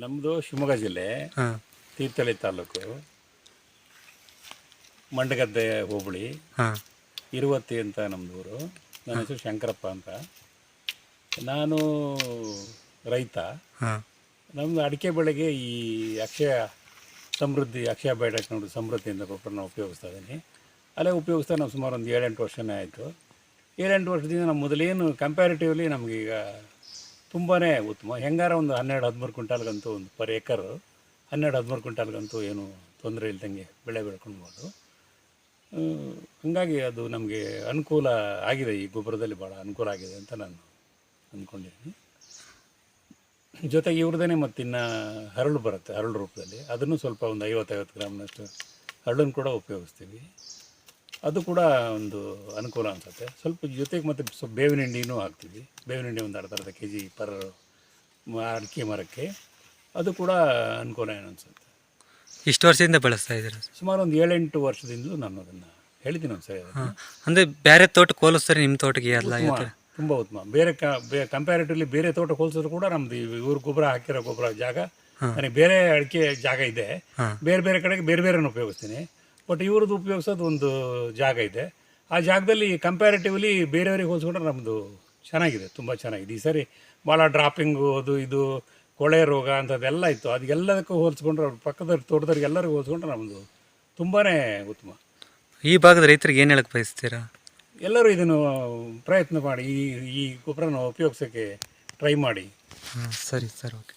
ನಮ್ಮದು ಶಿವಮೊಗ್ಗ ಜಿಲ್ಲೆ ತೀರ್ಥಹಳ್ಳಿ ತಾಲೂಕು ಮಂಡಗದ್ದೆ ಹೋಬಳಿ ಇರುವತ್ತಿ ಅಂತ ನಮ್ಮದು ಊರು. ನನ್ನ ಹೆಸರು ಶಂಕರಪ್ಪ ಅಂತ. ನಾನು ರೈತ. ನಮ್ಮದು ಅಡಿಕೆ ಬೆಳೆಗೆ ಈ ಅಕ್ಷಯ ಸಮೃದ್ಧಿ ಅಕ್ಷಯ ಬಯೋಟೆಕ್ನಾಲಜಿ ಸಮೃದ್ಧಿಯಿಂದ ಗೊಬ್ಬರನ ಉಪಯೋಗಿಸ್ತಾ ಇದ್ದೀನಿ. ಅಲ್ಲೇ ಉಪಯೋಗಿಸ್ತಾ ನಾವು ಸುಮಾರು ಒಂದು ಏಳೆಂಟು ವರ್ಷನೇ ಆಯಿತು. ಏಳೆಂಟು ವರ್ಷದಿಂದ ನಮ್ಮ ಮೊದಲೇನು ಕಂಪ್ಯಾರಿಟಿವ್ಲಿ ನಮಗೀಗ ತುಂಬಾ ಉತ್ತಮ. ಹೆಂಗಾರ ಒಂದು ಹನ್ನೆರಡು, ಹದಿಮೂರು ಕ್ವಿಂಟಾಲ್ಗಂತೂ ಒಂದು ಪರ್ ಏಕರ್ ಹನ್ನೆರಡು, ಹದಿಮೂರು ಕ್ವಿಂಟಾಲ್ಗಂತೂ ಏನು ತೊಂದರೆ ಇಲ್ದಂಗೆ ಬೆಳೆ ಬೆಳ್ಕೊಳ್ಬೋದು. ಹಾಗಾಗಿ ಅದು ನಮಗೆ ಅನುಕೂಲ ಆಗಿದೆ. ಈ ಗೊಬ್ಬರದಲ್ಲಿ ಭಾಳ ಅನುಕೂಲ ಆಗಿದೆ ಅಂತ ನಾನು ಅಂದ್ಕೊಂಡಿದ್ದೀನಿ. ಜೊತೆಗೆ ಇವ್ರದೇ ಮತ್ತಿನ್ನು ಹರಳು ಬರುತ್ತೆ, ಹರಳು ರೂಪದಲ್ಲಿ. ಅದನ್ನು ಸ್ವಲ್ಪ ಒಂದು ಐವತ್ತೈವತ್ತು ಗ್ರಾಮ್ನಷ್ಟು ಹರಳನ್ನು ಕೂಡ ಉಪಯೋಗಿಸ್ತೀವಿ. ಅದು ಕೂಡ ಒಂದು ಅನುಕೂಲ ಅನ್ಸುತ್ತೆ. ಸ್ವಲ್ಪ ಜೊತೆಗೆ ಮತ್ತು ಸ್ವಲ್ಪ ಬೇವಿನ ಹಿಂಡಿನೂ ಹಾಕ್ತೀವಿ. ಬೇವಿನ ಹಿಂಡಿ ಒಂದು ಅರ್ಧ ಅರ್ಧ ಕೆ ಜಿ ಪರ್ ಅಡಿಕೆ ಮರಕ್ಕೆ. ಅದು ಕೂಡ ಅನುಕೂಲ ಏನು ಅನ್ಸುತ್ತೆ. ಇಷ್ಟು ವರ್ಷದಿಂದ ಬಳಸ್ತಾ ಇದ್ದಾರೆ? ಸುಮಾರು ಒಂದು ಏಳೆಂಟು ವರ್ಷದಿಂದಲೂ ನಾನು ಅದನ್ನು ಹೇಳಿದ್ದೀನಿ ಒಂದು ಸರಿ ಅಂದ್ರೆ ಬೇರೆ ತೋಟಕ್ಕೆ ಹೋಲಿಸ್ತಾರೆ ನಿಮ್ಮ ತೋಟಕ್ಕೆ ಎಲ್ಲ ತುಂಬಾ ಉತ್ತಮ. ಬೇರೆ ಕಂಪ್ಯಾರಿಟಿವ್ಲಿ ಬೇರೆ ತೋಟ ಹೋಲಿಸಿದ್ರು ಕೂಡ ನಮ್ದು ಇವ್ರ ಗೊಬ್ಬರ ಹಾಕಿರೋ ಗೊಬ್ಬರ ಜಾಗ ನನಗೆ ಬೇರೆ ಅಡಿಕೆ ಜಾಗ ಇದೆ. ಬೇರೆ ಬೇರೆ ಕಡೆಗೆ ಬೇರೆ ಬೇರೆನ ಉಪಯೋಗಿಸ್ತೀನಿ. ಬಟ್ ಇವ್ರದ್ದು ಉಪಯೋಗಿಸೋದು ಒಂದು ಜಾಗ ಇದೆ. ಆ ಜಾಗದಲ್ಲಿ ಕಂಪ್ಯಾರಿಟಿವ್ಲಿ ಬೇರೆಯವ್ರಿಗೆ ಹೋಲಿಸ್ಕೊಂಡ್ರೆ ನಮ್ಮದು ಚೆನ್ನಾಗಿದೆ ತುಂಬ ಚೆನ್ನಾಗಿದೆ. ಈ ಸರಿ ಭಾಳ ಡ್ರಾಪಿಂಗು ಅದು ಇದು ಕೊಳೆ ರೋಗ ಅಂಥದ್ದೆಲ್ಲ ಇತ್ತು. ಅದೆಲ್ಲದಕ್ಕೂ ಹೋಲಿಸ್ಕೊಂಡ್ರೆ ಅವ್ರ ಪಕ್ಕದ ತೋಟದವ್ರಿಗೆ ಎಲ್ಲರಿಗೂ ಹೋಲಿಸ್ಕೊಂಡ್ರೆ ನಮ್ಮದು ತುಂಬಾ ಉತ್ತಮ. ಈ ಭಾಗದ ರೈತರಿಗೆ ಏನು ಹೇಳಕ್ಕೆ ಬಯಸ್ತೀರಾ? ಎಲ್ಲರೂ ಇದನ್ನು ಪ್ರಯತ್ನ ಮಾಡಿ ಈ ಈ ಗೊಬ್ಬರನ ಉಪಯೋಗಿಸೋಕ್ಕೆ ಟ್ರೈ ಮಾಡಿ. ಹಾಂ ಸರಿ ಸರ್ ಓಕೆ